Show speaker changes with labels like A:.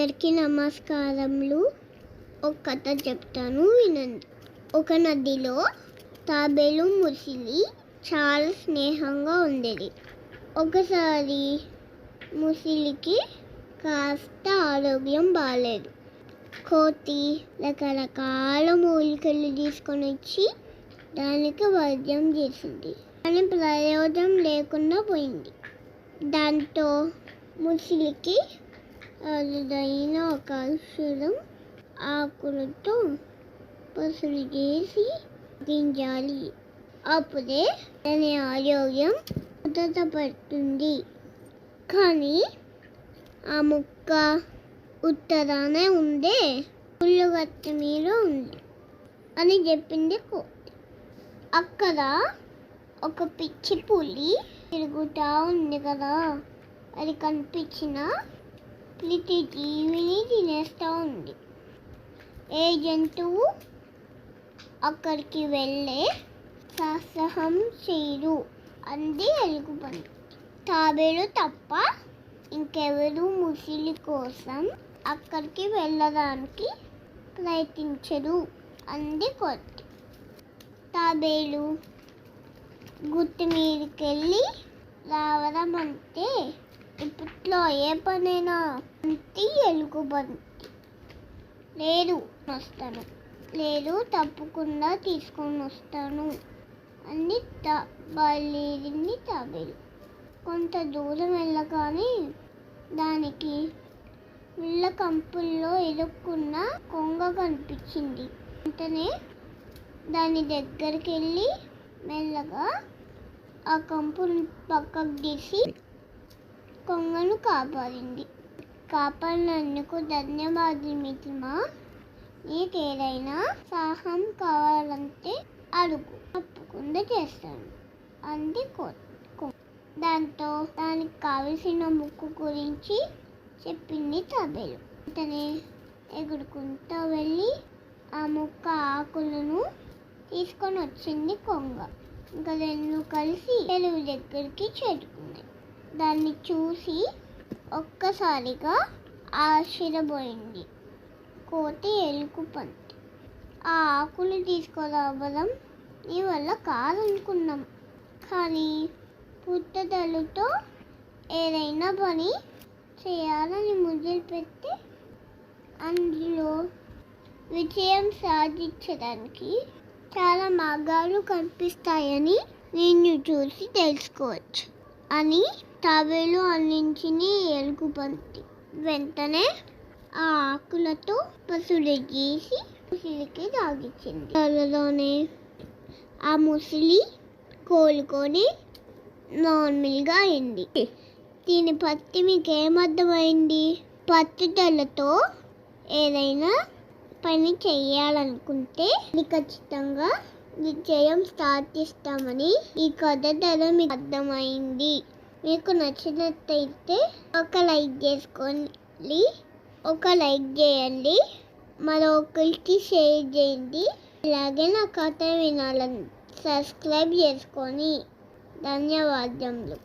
A: అందరికీ నమస్కారములు. ఒక కథ చెప్తాను వినండి. ఒక నదిలో తాబేలు ముసిలి చాలా స్నేహంగా ఉండేది. ఒకసారి ముసిలికి కాస్త ఆరోగ్యం బాగాలేదు కోతి రకరకాల మూలికలు తీసుకొని వచ్చి దానికి వైద్యం చేసింది. కానీ ప్రయోజనం లేకుండా పోయింది. దాంతో ముసిలికి అరుదైన ఒక ఔషధం ఆకులతో పసులు చేసి గింజాలి. అప్పుడే దాని ఆరోగ్యం పడుతుంది కానీ ఆ ముక్క ఉత్తరానే ఉండే పుల్లగత్త మీద ఉంది అని చెప్పింది కోతి. అక్కడ ఒక పిచ్చి పులి తిరుగుతూ ఉంది కదా. అది కనిపించిన ప్రతి జీవిని తినేస్తూ ఉంది ఏ జంతువు అక్కడికి వెళ్ళే సాహసం చేయరు అంది ఎలుగుబంటి. తాబేలు తప్ప ఇంకెవరు ముసిలి కోసం అక్కడికి వెళ్ళడానికి ప్రయత్నించరు అంది కొట్టి తాబేలు గుత్తి మీదకి వెళ్ళి రావడం అంటే ఇప్పట్లో ఏ పనైనా బంతి ఎలుగు బంతి లేదు వస్తాను లేదు తప్పకుండా తీసుకొని వస్తాను అని తా బయలుదేరింది తాబేలు కొంత దూరం వెళ్ళగానే దానికి ముళ్ళ కంపుల్లో ఇరుక్కున్న కొంగ కనిపించింది. వెంటనే దాని దగ్గరికి వెళ్ళి మెల్లగా ఆ కంపుని పక్కకు తీసి కొంగను కాపాడింది. కాపాడినందుకు ధన్యవాదాలు మిత్రమా. నీకేదైనా సాహం కావాలంటే అడుగు. తప్పకుండా చేస్తాను. అంది కో- కొంగ. దాంతో దానికి కావలసిన ముక్కు గురించి చెప్పింది తాబేలు. అతనే ఎగురుకుంటూ వెళ్ళి ఆ ముక్క ఆకులను తీసుకొని వచ్చింది కొంగ. ఇంకా రెండు కలిసి తెలుగు దగ్గరికి చేరుకున్నాయి. దాన్ని చూసి ఒక్కసారిగా ఆశ్చర్యపోయింది. కోతి ఎలుకుపంతి ఆ ఆకులు తీసుకురావడం నీ వల్ల కాదనుకున్నాం. కానీ పుట్టదలతో ఏదైనా పని చేయాలని మొదలుపెట్టి అందులో విజయం సాధించడానికి చాలా మార్గాలు కనిపిస్తాయని నేను చూసి తెలుసుకోవచ్చు అని తాబేలు అందించింది ఎలుగుబంతి వెంటనే ఆ ఆకులతో పసుడు గీసి ముసిలికి తాగించింది త్వరలోనే ఆ ముసిలి కోలుకొని నార్మల్గా అయింది. దీని పత్తి మీకు ఏమర్థమైంది? పట్టుదలతో ఏదైనా పని చేయాలనుకుంటే అది ఖచ్చితంగా విజయం సాధిస్తామని ఈ కథ ధర మీకు అర్థమైంది. మీకు నచ్చినట్టయితే ఒక లైక్ చేసుకోండి ఒక లైక్ చేయండి మరొకరికి షేర్ చేయండి. ఇలాగే నా కథ వినాలని సబ్స్క్రైబ్ చేసుకొని ధన్యవాదములు.